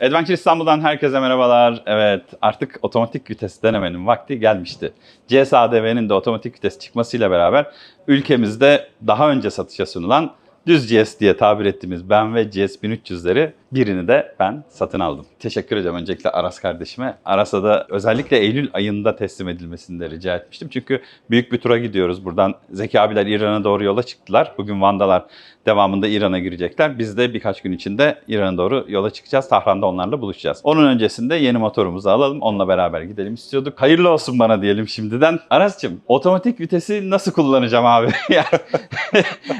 Adventure İstanbul'dan herkese merhabalar. Evet artık otomatik vites denemenin vakti gelmişti. CSADV'nin de otomatik vites çıkmasıyla beraber ülkemizde daha önce satışa sunulan düz GS diye tabir ettiğimiz BMW GS 1300'leri birini de ben satın aldım. Teşekkür ederim öncelikle Aras kardeşime. Aras'a da özellikle Eylül ayında teslim edilmesini de rica etmiştim. Çünkü büyük bir tura gidiyoruz. Buradan Zeki abiler İran'a doğru yola çıktılar. Bugün Vandalar devamında İran'a girecekler. Biz de birkaç gün içinde İran'a doğru yola çıkacağız. Tahran'da onlarla buluşacağız. Onun öncesinde yeni motorumuzu alalım. Onunla beraber gidelim istiyorduk. Hayırlı olsun bana diyelim şimdiden. Aras'cığım otomatik vitesi nasıl kullanacağım abi?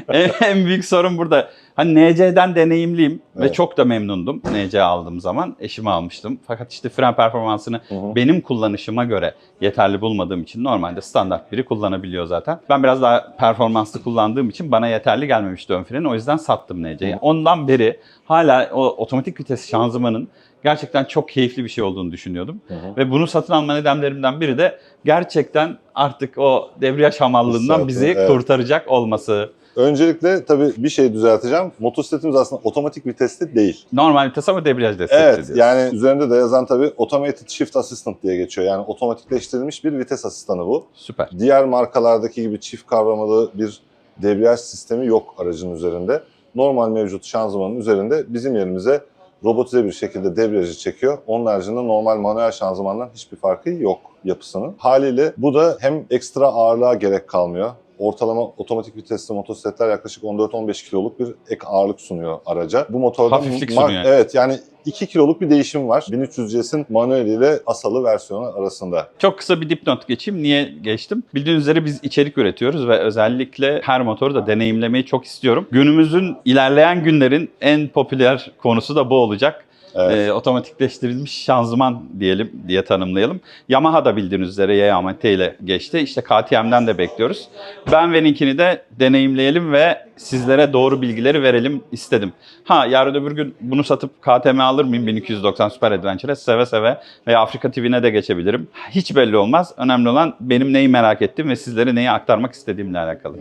En büyük sorun burada. Hani NC'den deneyimliyim ve Evet. çok da memnundum NC aldığım zaman. Eşime almıştım. Fakat işte fren performansını Hı hı. benim kullanışıma göre yeterli bulmadığım için normalde standart biri kullanabiliyor zaten. Ben biraz daha performanslı kullandığım için bana yeterli gelmemişti ön freni. O yüzden sattım NC'yi. Ondan beri hala o otomatik vites şanzımanın gerçekten çok keyifli bir şey olduğunu düşünüyordum. Hı hı. Ve bunu satın alma nedenlerimden biri de gerçekten artık o debriyaj hamallığından bizi evet. kurtaracak olması. Öncelikle tabii bir şey düzelteceğim. Motosikletimiz aslında otomatik vitesli değil. Normal vites ama debriyaj destekli Evet diyoruz. yani üzerinde de yazan tabii Automated Shift Assistant diye geçiyor. Yani otomatikleştirilmiş bir vites asistanı bu. Süper. Diğer markalardaki gibi çift kavramalı bir debriyaj sistemi yok aracın üzerinde. Normal mevcut şanzımanın üzerinde bizim yerimize robotize bir şekilde debriyajı çekiyor. Onun haricinde normal manuel şanzımandan hiçbir farkı yok yapısının. Haliyle bu da hem ekstra ağırlığa gerek kalmıyor. Ortalama otomatik vitesli motosikletler yaklaşık 14-15 kiloluk bir ek ağırlık sunuyor araca. Bu motorda Hafiflik sunuyor yani. Evet yani 2 kiloluk bir değişim var. 1300C'sin manuel ile asalı versiyonu arasında. Çok kısa bir dipnot geçeyim. Niye geçtim? Bildiğiniz üzere biz içerik üretiyoruz ve özellikle her motoru da deneyimlemeyi çok istiyorum. Günümüzün ilerleyen günlerin en popüler konusu da bu olacak. Evet. Ee, otomatikleştirilmiş şanzıman diyelim diye tanımlayalım. Yamaha da bildiğiniz üzere YAMT ile geçti. İşte KTM'den de bekliyoruz. Ben Veninkini de deneyimleyelim ve sizlere doğru bilgileri verelim istedim. Ha yarın öbür gün bunu satıp KTM alır mıyım 1290 Super Adventure'e seve seve veya Afrika TV'ne de geçebilirim. Hiç belli olmaz. Önemli olan benim neyi merak ettiğim ve sizlere neyi aktarmak istediğimle alakalı.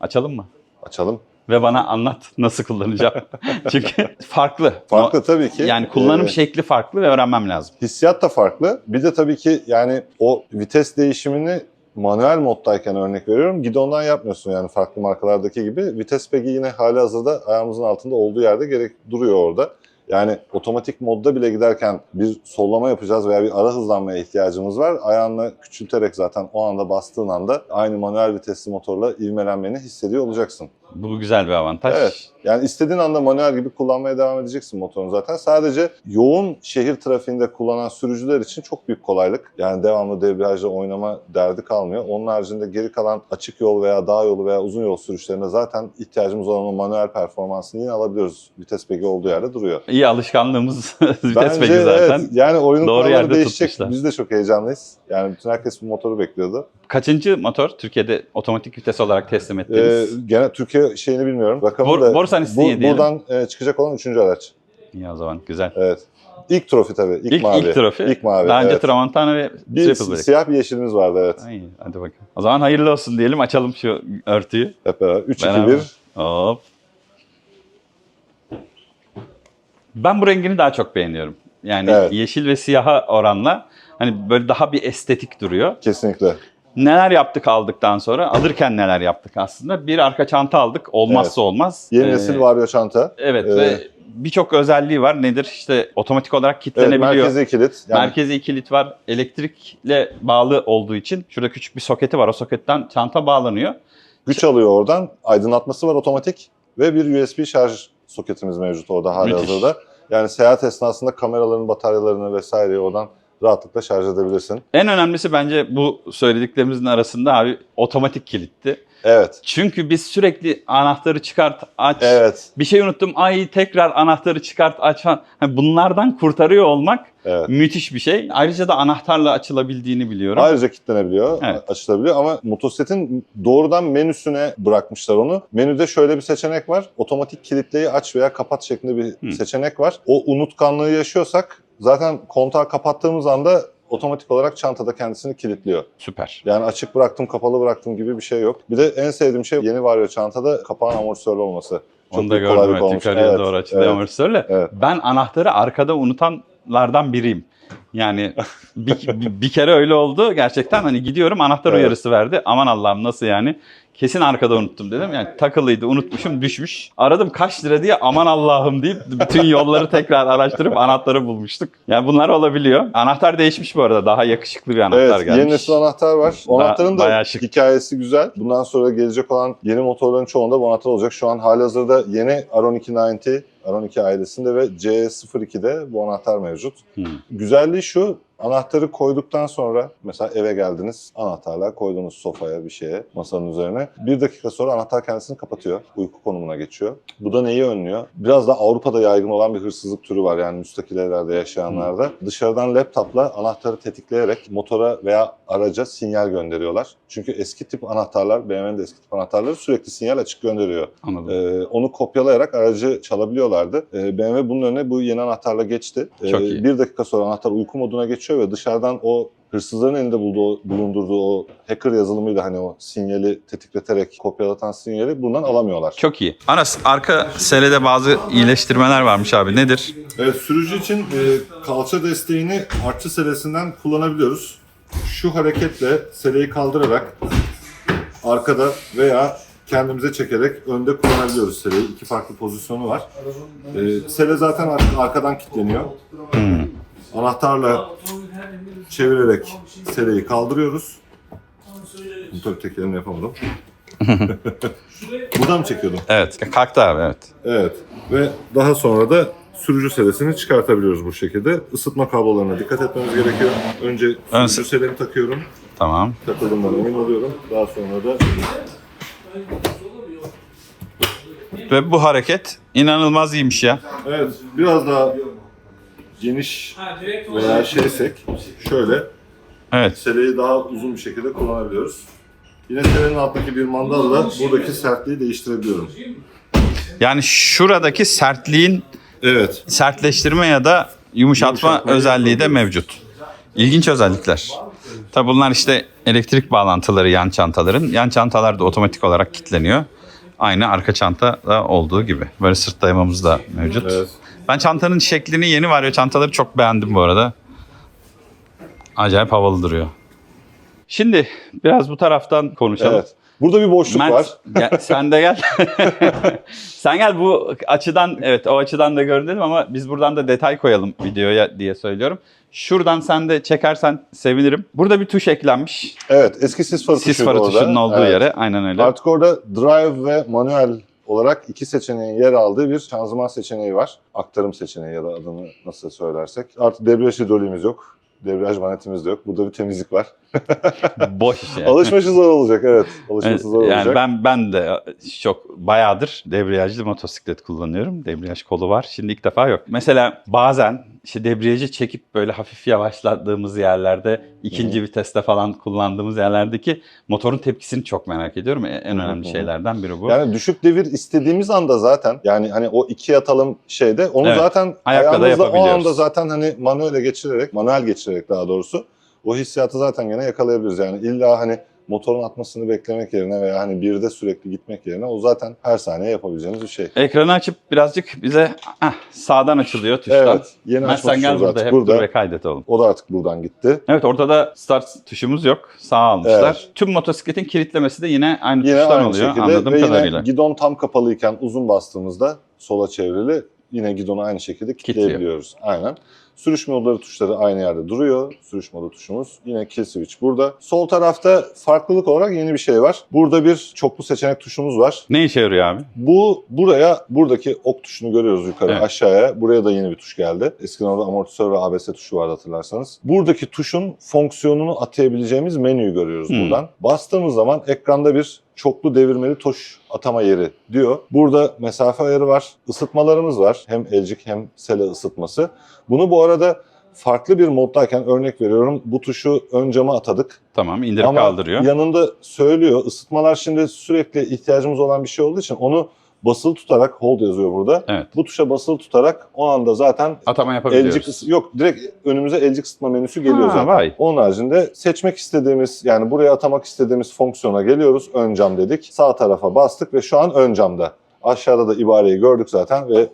Açalım mı? Açalım. Ve bana anlat nasıl kullanacağım. Çünkü farklı. Farklı tabii ki. Yani kullanım Ee, şekli farklı ve öğrenmem lazım. Hissiyat da farklı. Bir de tabii ki yani o vites değişimini manuel moddayken örnek veriyorum. Gidondan yapmıyorsun yani farklı markalardaki gibi. Vites peki yine hali hazırda ayağımızın altında olduğu yerde gerek duruyor orada. Yani otomatik modda bile giderken bir sollama yapacağız veya bir ara hızlanmaya ihtiyacımız var. Ayağınla küçülterek zaten o anda bastığın anda aynı manuel vitesli motorla ivmelenmeni hissediyor olacaksın. Bu güzel bir avantaj. Evet. Yani istediğin anda manuel gibi kullanmaya devam edeceksin motorunu zaten. Sadece yoğun şehir trafiğinde kullanan sürücüler için çok büyük kolaylık. Yani devamlı debriyajla oynama derdi kalmıyor. Onun haricinde geri kalan açık yol veya dağ yolu veya uzun yol sürüşlerinde zaten ihtiyacımız olan o manuel performansını yine alabiliyoruz. Vites peki olduğu yerde duruyor. İyi alışkanlığımız vites peki zaten. evet. Yani oyunun Doğru kuralları değişecek. tutmuşlar. Biz de çok heyecanlıyız. Yani bütün herkes bu motoru bekliyordu. Kaçıncı motor Türkiye'de otomatik vites olarak teslim Ee, ettiniz? gene Türkiye şeyini bilmiyorum. Rakamı Bor- da Borsan diyelim. buradan e, çıkacak olan üçüncü araç. İyi o zaman güzel. Evet. İlk trofi tabii. İlk, İlk, mavi. ilk trofi. İlk mavi. Daha önce evet. Tramontana ve Bir Triple Black. siyah bir yeşilimiz vardı evet. Ay, hadi bakalım. O zaman hayırlı olsun diyelim. Açalım şu örtüyü. Hep beraber. 3 2 Beraber. 1. Hop. Ben bu rengini daha çok beğeniyorum. Yani Evet. yeşil ve siyaha oranla hani böyle daha bir estetik duruyor. Kesinlikle. Neler yaptık aldıktan sonra? Alırken neler yaptık aslında? Bir arka çanta aldık. Olmazsa olmaz. Yeni Ee, nesil Vario çanta. Evet Ee, ve birçok özelliği var. Nedir? İşte otomatik olarak Evet, kilitlenebiliyor. merkezi kilit. Yani Merkezi kilit var. Elektrikle bağlı olduğu için şurada küçük bir soketi var. O soketten çanta bağlanıyor. güç alıyor oradan. Aydınlatması var otomatik. Ve bir USB şarj soketimiz mevcut orada Müthiş. hazırda. Yani seyahat esnasında kameraların bataryalarını vesaireyi oradan rahatlıkla şarj edebilirsin. En önemlisi bence bu söylediklerimizin arasında abi otomatik kilitti. Evet. Çünkü biz sürekli anahtarı çıkart, aç. Evet. Bir şey unuttum. Ay tekrar anahtarı çıkart, aç. Hani bunlardan kurtarıyor olmak Evet. müthiş bir şey. Ayrıca da anahtarla açılabildiğini biliyorum. Ayrıca kilitlenebiliyor, Evet. açılabiliyor ama motosikletin doğrudan menüsüne bırakmışlar onu. Menüde şöyle bir seçenek var. Otomatik kilitleyi aç veya kapat şeklinde bir Hı. seçenek var. O unutkanlığı yaşıyorsak zaten kontağı kapattığımız anda otomatik olarak çantada kendisini kilitliyor. Süper. Yani açık bıraktım, kapalı bıraktım gibi bir şey yok. Bir de en sevdiğim şey yeni Vario çantada kapağın amortisörlü olması. Çok Onu da gördüm. Evet, yukarıya Evet, doğru açılıyor evet. amortisörle. Evet. Ben anahtarı arkada unutanlardan biriyim. Yani bir, bir, bir kere öyle oldu. Gerçekten hani gidiyorum anahtar Evet. uyarısı verdi. Aman Allah'ım nasıl yani? Kesin arkada unuttum dedim. Yani takılıydı unutmuşum düşmüş. Aradım kaç lira diye aman Allah'ım deyip bütün yolları tekrar araştırıp anahtarı bulmuştuk. Yani bunlar olabiliyor. Anahtar değişmiş bu arada. Daha yakışıklı bir anahtar Evet, gelmiş. yeni nesil anahtar var. O anahtarın da şık. hikayesi güzel. Bundan sonra gelecek olan yeni motorların çoğunda bu anahtar olacak. Şu an halihazırda yeni R1290, R12 ailesinde ve C02'de bu anahtar mevcut. Hmm. Güzelliği şu, anahtarı koyduktan sonra mesela eve geldiniz, anahtarla koydunuz sofaya bir şeye, masanın üzerine. Bir dakika sonra anahtar kendisini kapatıyor, uyku konumuna geçiyor. Bu da neyi önlüyor? Biraz da Avrupa'da yaygın olan bir hırsızlık türü var yani müstakil evlerde yaşayanlarda. Dışarıdan laptopla anahtarı tetikleyerek motora veya araca sinyal gönderiyorlar. Çünkü eski tip anahtarlar, BMW'nin de eski tip anahtarları sürekli sinyal açık gönderiyor. Anladım. Ee, onu kopyalayarak aracı çalabiliyorlardı. Ee, BMW bunun önüne bu yeni anahtarla geçti. Ee, Çok iyi. Bir dakika sonra anahtar uyku moduna geçiyor ve dışarıdan o hırsızların elinde bulduğu, bulundurduğu o hacker yazılımıyla hani o sinyali tetikleterek kopyalatan sinyali bundan alamıyorlar. Çok iyi. Aras arka selede bazı iyileştirmeler varmış abi. Nedir? Evet, sürücü için e, kalça desteğini artçı selesinden kullanabiliyoruz. Şu hareketle seleyi kaldırarak arkada veya kendimize çekerek önde kullanabiliyoruz seleyi. İki farklı pozisyonu var. E, sele zaten ar- arkadan kilitleniyor. Hmm. Anahtarla çevirerek seleyi kaldırıyoruz. Bunu tabii tek elimle yapamadım. Buradan mı çekiyordum? Evet. Kalktı abi evet. Evet ve daha sonra da sürücü selesini çıkartabiliyoruz bu şekilde. Isıtma kablolarına dikkat etmemiz gerekiyor. Önce Ön- sürücü selemi takıyorum. Tamam. Takıldığımdan emin oluyorum. Daha sonra da Ve bu hareket inanılmaz iyiymiş ya. evet biraz daha geniş veya şeysek şöyle Evet. seleyi daha uzun bir şekilde kullanabiliyoruz. Yine selenin alttaki bir mandalla buradaki sertliği değiştirebiliyorum. Yani şuradaki sertliğin Evet. sertleştirme ya da yumuşatma özelliği de mevcut. İlginç özellikler. Tabi bunlar işte elektrik bağlantıları yan çantaların. Yan çantalar da otomatik olarak kilitleniyor. Aynı arka çantada olduğu gibi. Böyle sırt dayamamız da mevcut. Evet. Ben çantanın şeklini yeni var ya çantaları çok beğendim bu arada. Acayip havalı duruyor. Şimdi biraz bu taraftan konuşalım. Evet. Burada bir boşluk Mert, var. gel- sen de gel. sen gel bu açıdan evet o açıdan da görünelim ama biz buradan da detay koyalım videoya diye söylüyorum. Şuradan sen de çekersen sevinirim. Burada bir tuş eklenmiş. Evet. Eski sis farı Sis farı orada. tuşunun olduğu Evet. yere. Aynen öyle. Artık orada drive ve manuel olarak iki seçeneğin yer aldığı bir şanzıman seçeneği var. Aktarım seçeneği ya da adını nasıl söylersek. Artık debriyaj hidroliğimiz yok. Debriyaj manetimiz de yok. Burada bir temizlik var. Boş iş yani. Alışması zor olacak evet. Alışması zor olacak. yani ben ben de çok bayağıdır debriyajlı motosiklet kullanıyorum. Debriyaj kolu var. Şimdi ilk defa yok. Mesela bazen işte debriyajı çekip böyle hafif yavaşladığımız yerlerde ikinci viteste falan kullandığımız yerlerdeki motorun tepkisini çok merak ediyorum. En en önemli hı. şeylerden biri bu. Yani düşük devir istediğimiz anda zaten yani hani o iki atalım şeyde onu Evet. zaten Ayakla da ayağımızla o anda zaten hani manuele geçirerek, manuel geçirerek daha doğrusu o hissiyatı zaten gene yakalayabiliriz. Yani illa hani motorun atmasını beklemek yerine veya hani birde sürekli gitmek yerine o zaten her saniye yapabileceğimiz bir şey. Ekranı açıp birazcık bize ah, sağdan açılıyor tuştan. Evet. Yeni açma sen gel burada artık hep burada. dur ve kaydet oğlum. O da artık buradan gitti. Evet orada da start tuşumuz yok. Sağ almışlar. Evet. Tüm motosikletin kilitlemesi de yine aynı Yine tuştan aynı oluyor şekilde anladığım ve kadarıyla. yine gidon tam kapalıyken uzun bastığımızda sola çevrili yine gidonu aynı şekilde kilitleyebiliyoruz. Aynen. Sürüş modları tuşları aynı yerde duruyor. Sürüş modu tuşumuz. Yine kill switch burada. Sol tarafta farklılık olarak yeni bir şey var. Burada bir çoklu seçenek tuşumuz var. Ne işe yarıyor abi? Bu buraya buradaki ok tuşunu görüyoruz yukarı Evet. aşağıya. Buraya da yeni bir tuş geldi. Eskiden orada amortisör ve ABS tuşu vardı hatırlarsanız. Buradaki tuşun fonksiyonunu atayabileceğimiz menüyü görüyoruz Hmm. buradan. Bastığımız zaman ekranda bir çoklu devirmeli tuş atama yeri diyor. Burada mesafe ayarı var. Isıtmalarımız var. Hem elcik hem sele ısıtması. Bunu bu arada farklı bir moddayken örnek veriyorum bu tuşu ön cama atadık. Tamam indirip Ama kaldırıyor. yanında söylüyor. Isıtmalar şimdi sürekli ihtiyacımız olan bir şey olduğu için onu basılı tutarak hold yazıyor burada. Evet. Bu tuşa basılı tutarak o anda zaten Atama yapabiliyoruz. elcik ısı- yok direkt önümüze elcik ısıtma menüsü geliyor Ha, zaten. vay. Onun haricinde seçmek istediğimiz yani buraya atamak istediğimiz fonksiyona geliyoruz. Ön cam dedik. Sağ tarafa bastık ve şu an ön camda Aşağıda da ibareyi gördük zaten ve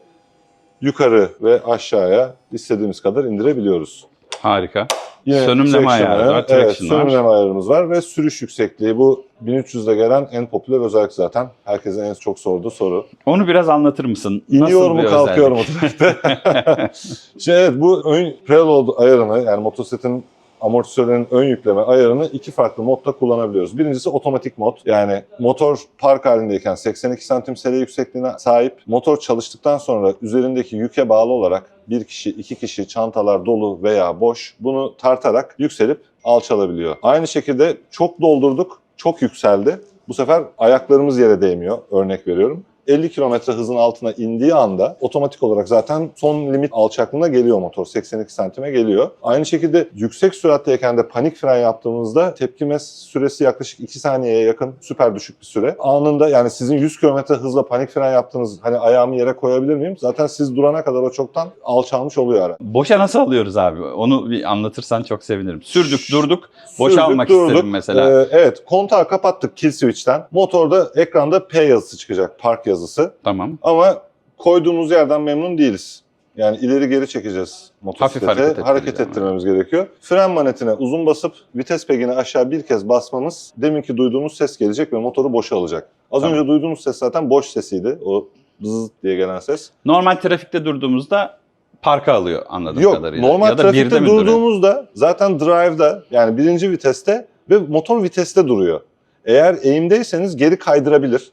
yukarı ve aşağıya istediğimiz kadar indirebiliyoruz. Harika. Yine Sönümleme ayarı var, Evet, sönümleme ayarımız var ve sürüş yüksekliği. Bu 1300'de gelen en popüler özellik zaten. Herkesin en çok sorduğu soru. Onu biraz anlatır mısın? İniyor Nasıl mu bir kalkıyor mu otomatikte? Şimdi evet bu ön preload ayarını yani motosikletin amortisörlerin ön yükleme ayarını iki farklı modda kullanabiliyoruz. Birincisi otomatik mod. Yani motor park halindeyken 82 santim sere yüksekliğine sahip. Motor çalıştıktan sonra üzerindeki yüke bağlı olarak bir kişi, iki kişi çantalar dolu veya boş bunu tartarak yükselip alçalabiliyor. Aynı şekilde çok doldurduk, çok yükseldi. Bu sefer ayaklarımız yere değmiyor. Örnek veriyorum. 50 km hızın altına indiği anda otomatik olarak zaten son limit alçaklığına geliyor motor. 82 santime geliyor. Aynı şekilde yüksek süratteyken de panik fren yaptığımızda tepkime süresi yaklaşık 2 saniyeye yakın süper düşük bir süre. Anında yani sizin 100 km hızla panik fren yaptığınız hani ayağımı yere koyabilir miyim? Zaten siz durana kadar o çoktan alçalmış oluyor ara. Boşa nasıl alıyoruz abi? Onu bir anlatırsan çok sevinirim. Sürdük, durduk. Boşa almak durduk. isterim mesela. Ee, evet kontağı kapattık kill switch'ten. Motorda ekranda P yazısı çıkacak. Park yazısı. Tamam. Ama koyduğumuz yerden memnun değiliz. Yani ileri geri çekeceğiz motosiklete. Hafif hareket hareket ettirmemiz gerekiyor. Fren manetine uzun basıp vites pegini aşağı bir kez basmamız deminki duyduğumuz ses gelecek ve motoru boşa alacak. Az Tamam. önce duyduğumuz ses zaten boş sesiydi. O bızz diye gelen ses. Normal trafikte durduğumuzda parka alıyor anladığım Yok kadarıyla. normal ya da trafikte mi duruyor? durduğumuzda zaten drive'da yani birinci viteste ve motor viteste duruyor. Eğer eğimdeyseniz geri kaydırabilir.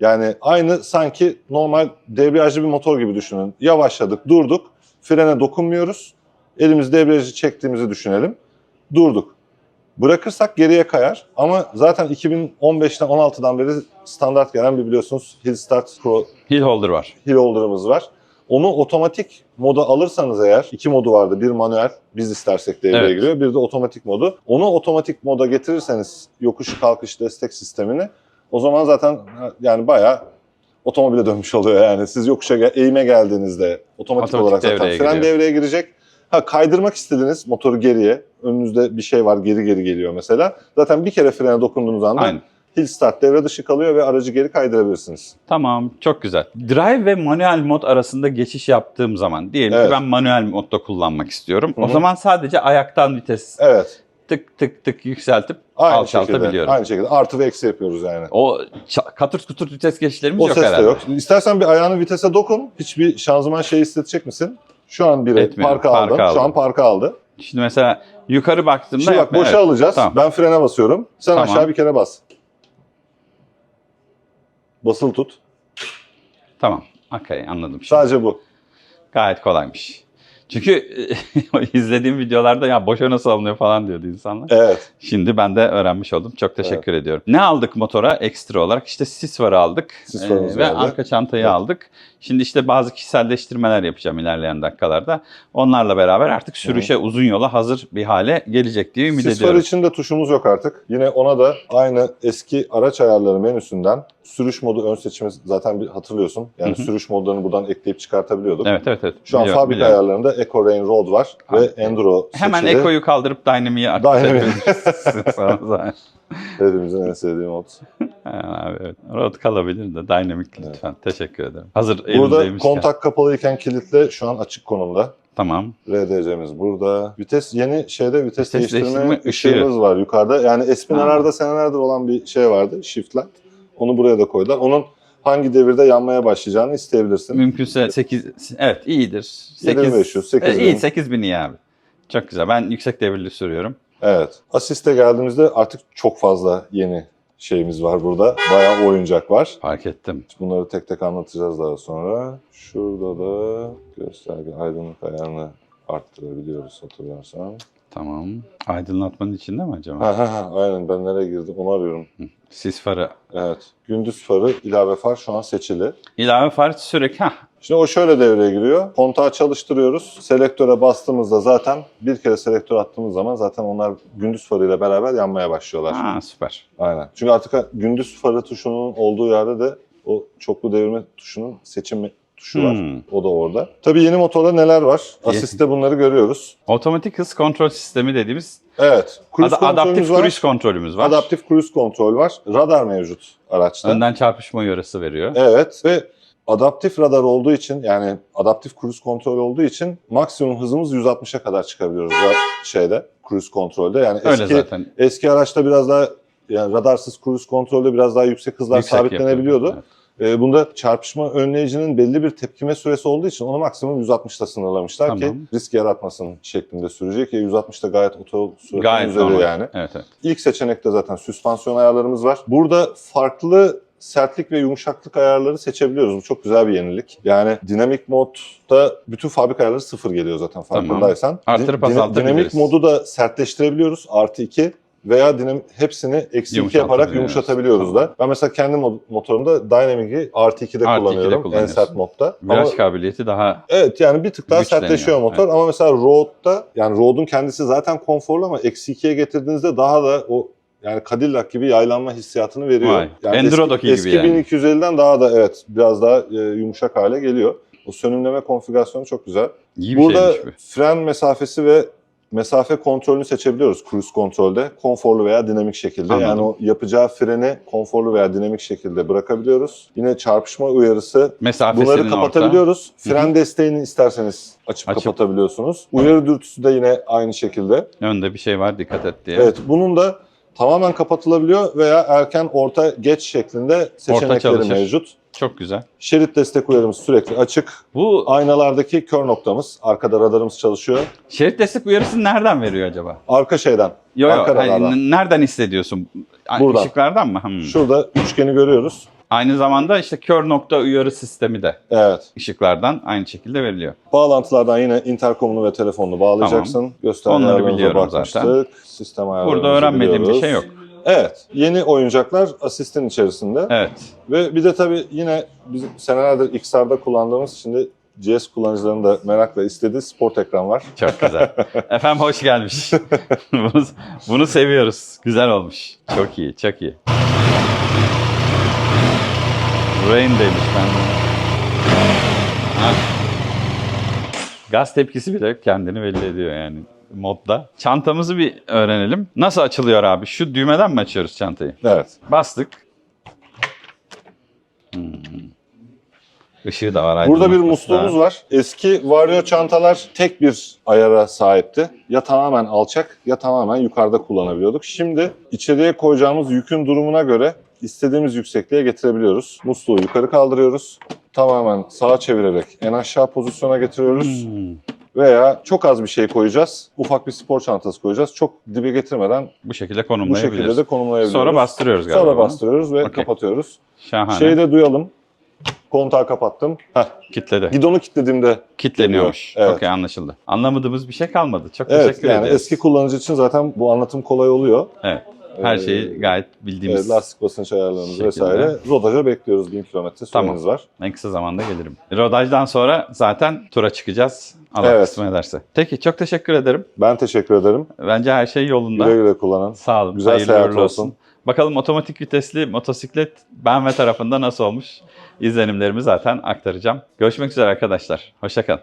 Yani aynı sanki normal debriyajlı bir motor gibi düşünün. Yavaşladık, durduk, frene dokunmuyoruz. Elimiz debriyajı çektiğimizi düşünelim. Durduk. Bırakırsak geriye kayar ama zaten 2015'ten 16'dan beri standart gelen bir biliyorsunuz Hill Start Pro Hill holder var. hill holder'ımız var. Onu otomatik moda alırsanız eğer, iki modu vardı. Bir manuel, biz istersek devreye Evet. giriyor. Bir de otomatik modu. Onu otomatik moda getirirseniz yokuş kalkış destek sistemini o zaman zaten yani bayağı otomobile dönmüş oluyor yani. Siz yokuşa eğime geldiğinizde otomatik, Otomatik olarak zaten devreye fren giriyor. devreye girecek. Ha kaydırmak istediniz motoru geriye. Önünüzde bir şey var geri geri geliyor mesela. Zaten bir kere frene dokunduğunuz anda Aynen. hill start devre dışı kalıyor ve aracı geri kaydırabilirsiniz. Tamam, çok güzel. Drive ve manuel mod arasında geçiş yaptığım zaman diyelim Evet. ki ben manuel modda kullanmak istiyorum. Hı O zaman sadece ayaktan vites Evet. Tık tık tık yükseltip Aynı şekilde, alçaltabiliyorum. aynı şekilde artı ve eksi yapıyoruz yani. O katır kutur vites geçişlerimiz O yok ses de herhalde. yok. İstersen bir ayağını vitese dokun. Hiçbir şanzıman şeyi hissedecek misin? Şu an biri Etmiyorum, parka aldı. parka aldı. Şu an parka aldı. Şimdi mesela yukarı baktığımda Şimdi bak boşa evet. alacağız. Tamam. Ben frene basıyorum. Sen Tamam. aşağı bir kere bas. Basılı tut. Tamam. Okey anladım. Şimdi. Sadece bu. Gayet kolaymış. Çünkü o izlediğim videolarda ya boşa nasıl alınıyor falan diyordu insanlar. Evet. Şimdi ben de öğrenmiş oldum. Çok teşekkür ediyorum. Ne aldık motora ekstra olarak? İşte sis varı aldık. Sis Ee, ve vardı. arka çantayı Evet. aldık. Şimdi işte bazı kişiselleştirmeler yapacağım ilerleyen dakikalarda. Onlarla beraber artık sürüşe uzun yola hazır bir hale gelecek diye ümit Sis ediyorum. için de tuşumuz yok artık. Yine ona da aynı eski araç ayarları menüsünden sürüş modu ön seçimi zaten bir hatırlıyorsun. Yani Hı hı. sürüş modlarını buradan ekleyip çıkartabiliyorduk. Evet evet evet. Şu an Biliyorum, fabrika biliyorum. ayarlarında Eco Rain Road var Abi, ve Enduro Hemen seçili. Eco'yu kaldırıp Dynamic'i seçebiliriz. Hepimizin en sevdiği mod. abi, evet. Road kalabilir de Dynamic lütfen. Teşekkür ederim. Hazır Burada kontak kapalıyken kilitle şu an açık konumda. Tamam. RDC'miz burada. Vites yeni şeyde vites, Vites değiştirme, değiştirme ışığı. ışığımız var yukarıda. Yani Espinar'da senelerdir olan bir şey vardı. Shift light. Onu buraya da koydular. Onun hangi devirde yanmaya başlayacağını isteyebilirsin. Mümkünse 8 evet iyidir. 8 7500, 8000. E, iyi 8000 iyi abi. Çok güzel. Ben yüksek devirli sürüyorum. Evet. Asiste geldiğimizde artık çok fazla yeni şeyimiz var burada. Bayağı oyuncak var. Fark ettim. Bunları tek tek anlatacağız daha sonra. Şurada da gösterge aydınlık ayarını arttırabiliyoruz hatırlarsan. Tamam. Aydınlatmanın içinde mi acaba? Ha ha ha aynen ben nereye girdim onu arıyorum. Sis farı. Evet. Gündüz farı ilave far şu an seçili. İlave far sürekli. Hah, Şimdi o şöyle devreye giriyor. Kontağı çalıştırıyoruz. Selektöre bastığımızda zaten bir kere selektör attığımız zaman zaten onlar gündüz farıyla beraber yanmaya başlıyorlar. Ha, süper. Aynen. Çünkü artık gündüz farı tuşunun olduğu yerde de o çoklu devirme tuşunun seçim tuşu var. Hmm. O da orada. Tabii yeni motorda neler var? Asiste bunları görüyoruz. Otomatik hız kontrol sistemi dediğimiz Evet. Cruise ada- adaptif var. cruise kontrolümüz var. Adaptif cruise kontrol var. Radar mevcut araçta. Önden çarpışma uyarısı veriyor. Evet ve adaptif radar olduğu için yani adaptif cruise kontrol olduğu için maksimum hızımız 160'a kadar çıkabiliyoruz ra- şeyde cruise kontrolde. Yani Öyle eski zaten. eski araçta biraz daha yani radarsız cruise kontrolde biraz daha yüksek hızlar Yüksek sabitlenebiliyordu. yapıyor. Ee, bunda çarpışma önleyicinin belli bir tepkime süresi olduğu için onu maksimum 160'ta sınırlamışlar Tamam. ki risk yaratmasın şekilde sürecek. Ya 160'ta gayet oto Gayet üzeri normal. yani. Evet, evet. İlk seçenekte zaten süspansiyon ayarlarımız var. Burada farklı sertlik ve yumuşaklık ayarları seçebiliyoruz. Bu çok güzel bir yenilik. Yani dinamik modda bütün fabrika ayarları sıfır geliyor zaten Tamam. farkındaysan. Artırıp Din- azaltabiliriz. Dinamik modu da sertleştirebiliyoruz. Artı 2 veya dinam hepsini eksi 2 yaparak Yumuşatabiliyoruz. Tamam. da. Ben mesela kendi motorumda Dynamic'i artı 2'de Artı 2'de kullanıyorum. En sert modda. Viraj Ama kabiliyeti daha Evet yani bir tık daha sertleşiyor motor ama mesela road'da yani road'un kendisi zaten konforlu ama eksi 2'ye getirdiğinizde daha da o yani Cadillac gibi yaylanma hissiyatını veriyor. Vay. Yani Enduro'daki eski, gibi eski yani. 1250'den daha da evet biraz daha e, yumuşak hale geliyor. O sönümleme konfigürasyonu çok güzel. iyi bir Burada şeymiş bu. fren mesafesi ve mesafe kontrolünü seçebiliyoruz cruise kontrolde. Konforlu veya dinamik şekilde. Anladım. Yani o yapacağı freni konforlu veya dinamik şekilde bırakabiliyoruz. Yine çarpışma uyarısı Mesafesinin Bunları orta. kapatabiliyoruz. Hı hı. Fren desteğini isterseniz açıp, Açıp. kapatabiliyorsunuz. Uyarı dürtüsü de yine aynı şekilde. Önde bir şey var dikkat et diye. Evet, bunun da tamamen kapatılabiliyor veya erken, orta, geç şeklinde seçenekleri mevcut. Çok güzel. Şerit destek uyarımız sürekli açık. Bu Aynalardaki kör noktamız, arkada radarımız çalışıyor. şerit destek uyarısını nereden veriyor acaba? Arka şeyden, Yo, yo, arka hayır, radardan. n- nereden hissediyorsun? Buradan. Işıklardan mı? Hmm. Şurada üçgeni görüyoruz. Aynı zamanda işte kör nokta uyarı sistemi de Evet. ışıklardan aynı şekilde veriliyor. Bağlantılardan yine interkomunu ve telefonunu bağlayacaksın. Gösterge Onları ayarlarımıza biliyorum bakmıştık. zaten. Sistem ayarlarımızı Burada öğrenmediğim bir biliyoruz. şey yok. Evet. Yeni oyuncaklar asistin içerisinde. Evet. Ve bir de tabii yine bizim senelerdir XR'da kullandığımız şimdi GS kullanıcılarının da merakla istediği sport ekran var. Çok güzel. Efendim hoş gelmiş. bunu, bunu seviyoruz. Güzel olmuş. Çok iyi, çok iyi. Rain demiş ben de. Ha. Gaz tepkisi bile kendini belli ediyor yani modda. Çantamızı bir öğrenelim. Nasıl açılıyor abi? Şu düğmeden mi açıyoruz çantayı? Evet. Bastık. Hmm. Işığı da var. Burada bir musluğumuz var. Eski Vario çantalar tek bir ayara sahipti. Ya tamamen alçak ya tamamen yukarıda kullanabiliyorduk. Şimdi içeriye koyacağımız yükün durumuna göre istediğimiz yüksekliğe getirebiliyoruz. Musluğu yukarı kaldırıyoruz. Tamamen sağa çevirerek en aşağı pozisyona getiriyoruz. Hmm. Veya çok az bir şey koyacağız. Ufak bir spor çantası koyacağız. Çok dibe getirmeden Bu şekilde bu konumlayabiliriz. şekilde de konumlayabiliyoruz. Sonra bastırıyoruz galiba. Sonra bastırıyoruz ve Okey. kapatıyoruz. Şahane. Şeyi de duyalım. Kontağı kapattım. Heh, Kitledi. gidonu kilitlediğimde Kitleniyormuş. Evet. Okey anlaşıldı. Anlamadığımız bir şey kalmadı. Çok Evet teşekkür yani ederiz. eski kullanıcı için zaten bu anlatım kolay oluyor. Evet. Her Ee, şeyi gayet bildiğimiz Evet, lastik basınç ayarlarımız şekilde. vesaire. Rodaja bekliyoruz 1000 kilometre Tamam. süremiz var. en kısa zamanda gelirim. Rodajdan sonra zaten tura çıkacağız. Allah Evet. kısmet ederse. Peki çok teşekkür ederim. Ben teşekkür ederim. Bence her şey yolunda. Güle güle kullanın. Sağ olun. Güzel Hayırlı seyahat uğurlu olsun. Bakalım otomatik vitesli motosiklet ben ve tarafında nasıl olmuş? İzlenimlerimi zaten aktaracağım. Görüşmek üzere arkadaşlar. Hoşçakalın.